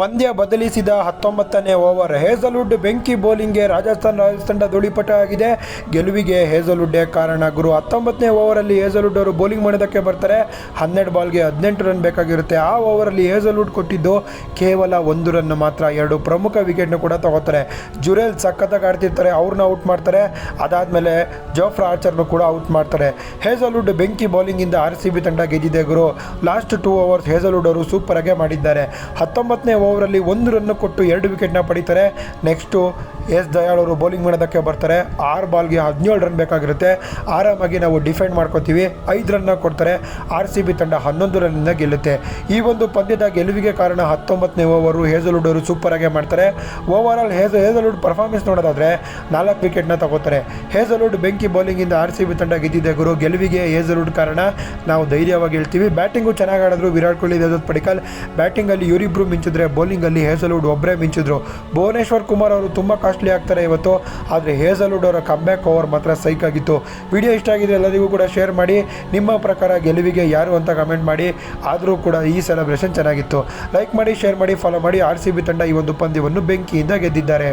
ಪಂದ್ಯ ಬದಲಿಸಿದ ಹತ್ತೊಂಬತ್ತನೇ over Hazlewood ಬೆಂಕಿ ಬೌಲಿಂಗ್ಗೆ ರಾಜಸ್ಥಾನ್ ರಾಯಲ್ಸ್ ತಂಡ ಧೂಳಿಪಟ ಆಗಿದೆ. ಗೆಲುವಿಗೆ ಹೇಸಲ್ವುಡ್ಡೇ ಕಾರಣ. ಗುರು ಹತ್ತೊಂಬತ್ತನೇ ಓವರಲ್ಲಿ ಹೇಸಲ್ವುಡ್ ಅವರು ಬೌಲಿಂಗ್ ಮಾಡೋದಕ್ಕೆ ಬರ್ತಾರೆ. ಹನ್ನೆರಡು ಬಾಲ್ಗೆ ಹದಿನೆಂಟು ರನ್ ಬೇಕಾಗಿರುತ್ತೆ. ಆ ಓವರಲ್ಲಿ ಹೇಸಲ್ವುಡ್ ಕೊಟ್ಟಿದ್ದು ಕೇವಲ ಒಂದು ರನ್ ಮಾತ್ರ. ಎರಡು ಪ್ರಮುಖ ವಿಕೆಟ್ನ ಕೂಡ ತಗೋತಾರೆ. ಜುರೇಲ್ ಸಖತ್ತಾಗಿ ಆಡ್ತಿರ್ತಾರೆ. ಅವ್ರನ್ನ ಔಟ್ ಮಾಡ್ತಾರೆ. ಅದಾದಮೇಲೆ ಜೋಫ್ರಾ ಆರ್ಚರ್ನು ಕೂಡ ಔಟ್ ಮಾಡ್ತಾರೆ. ಹೇಸಲ್ವುಡ್ ಬೆಂಕಿ ಬೌಲಿಂಗಿಂದ ಆರ್ ಸಿ ಬಿ ತಂಡ ಗೆದ್ದಿದೆ ಗುರು. ಲಾಸ್ಟ್ ಟೂ ಓವರ್ಸ್ ಹೇಸಲ್ವುಡ್ ಅವರು ಸೂಪರ್ ಆಗೇ ಮಾಡಿದ್ದಾರೆ. ಹತ್ತೊಂಬತ್ತನೇ ಓವರಲ್ಲಿ ಒಂದು ರನ್ನು ಕೊಟ್ಟು ಎರಡು ವಿಕೆಟ್ನ ಪಡಿತಾರೆ. ನೆಕ್ಸ್ಟು ಎಸ್ ದಯಾಳ್ ಅವರು ಬೌಲಿಂಗ್ ಮಾಡೋದಕ್ಕೆ ಬರ್ತಾರೆ. ಆರು ಬಾಲ್ಗೆ ಹದಿನೇಳು ರನ್ ಬೇಕಾಗಿರುತ್ತೆ. ಆರಾಮಾಗಿ ನಾವು ಡಿಫೆಂಡ್ ಮಾಡ್ಕೋತೀವಿ. ಐದು ರನ್ನ ಕೊಡ್ತಾರೆ. ಆರ್ ಸಿ ಬಿ ತಂಡ ಹನ್ನೊಂದು ರನ್ನಿಂದ ಗೆಲ್ಲುತ್ತೆ. ಈ ಒಂದು ಪಂದ್ಯದ ಗೆಲುವಿಗೆ ಕಾರಣ ಹತ್ತೊಂಬತ್ತನೇ ಓವರು ಹೇಸಲ್ವುಡ್ ಅವರು ಸೂಪರ್ ಆಗೇ ಮಾಡ್ತಾರೆ. ಓವರ್ ಆಲ್ ಹೇಸ ಹೇಸಲ್ವುಡ್ ಪರ್ಫಾರ್ಮೆನ್ಸ್ ನೋಡೋದಾದರೆ ನಾಲ್ಕು ವಿಕೆಟ್ನ ತಗೋತಾರೆ. ಹೇಸಲ್ವುಡ್ ಬೆಂಕಿ ಬೌಲಿಂಗಿಂದ ಆರ್ ಸಿ ಬಿ ತಂಡ ಗೆದ್ದಿದೆ ಗುರು. ಗೆಲುವಿಗೆ ಹೇಸಲ್ವುಡ್ ಕಾರಣ ನಾವು ಧೈರ್ಯವಾಗಿ ಹೇಳ್ತೀವಿ. ಬ್ಯಾಟಿಂಗು ಚೆನ್ನಾಗಿ ಆಡಿದ್ರು ವಿರಾಟ್ ಕೊಹ್ಲಿ, ದೇವದತ್ ಪಡಿಕಲ್. ಬ್ಯಾಟಿಂಗಲ್ಲಿ ಇವರಿಬ್ಬರು ಮಿಂಚಿದ್ರೆ ಬೌಲಿಂಗಲ್ಲಿ ಹೇಸಲ್ವುಡ್ ಒಬ್ಬರೇ ಮಿಂಚಿದ್ರು. ಭುವನೇಶ್ವರ್ ಕುಮಾರ್ ಅವರು ತುಂಬ ಕಾಸ್ಟ್ಲಿ ಆಗ್ತಾರೆ ಇವತ್ತು, ಆದರೆ ಹೇಸಲ್ವುಡ್ ಅವರ ಕಮ್ಬ್ಯಾಕ್ ಓವರ್ ಮಾತ್ರ ಸೈಕ್ ಆಗಿತ್ತು. ವಿಡಿಯೋ ಇಷ್ಟ ಆಗಿದೆ ಎಲ್ಲರಿಗೂ ಕೂಡ ಶೇರ್ ಮಾಡಿ, ನಿಮ್ಮ ಪ್ರಕಾರ ಗೆಲುವಿಗೆ ಯಾರು ಅಂತ ಕಮೆಂಟ್ ಮಾಡಿ, ಆದರೂ ಕೂಡ ಈ ಸೆಲೆಬ್ರೇಷನ್ ಚೆನ್ನಾಗಿತ್ತು. ಲೈಕ್ ಮಾಡಿ ಶೇರ್ ಮಾಡಿ ಫಾಲೋ ಮಾಡಿ ಆರ್ ಸಿ ಬಿ ತಂಡ ಈ ಒಂದು ಪಂದ್ಯವನ್ನು ಬೆಂಕಿಯಿಂದ ಗೆದ್ದಿದ್ದಾರೆ.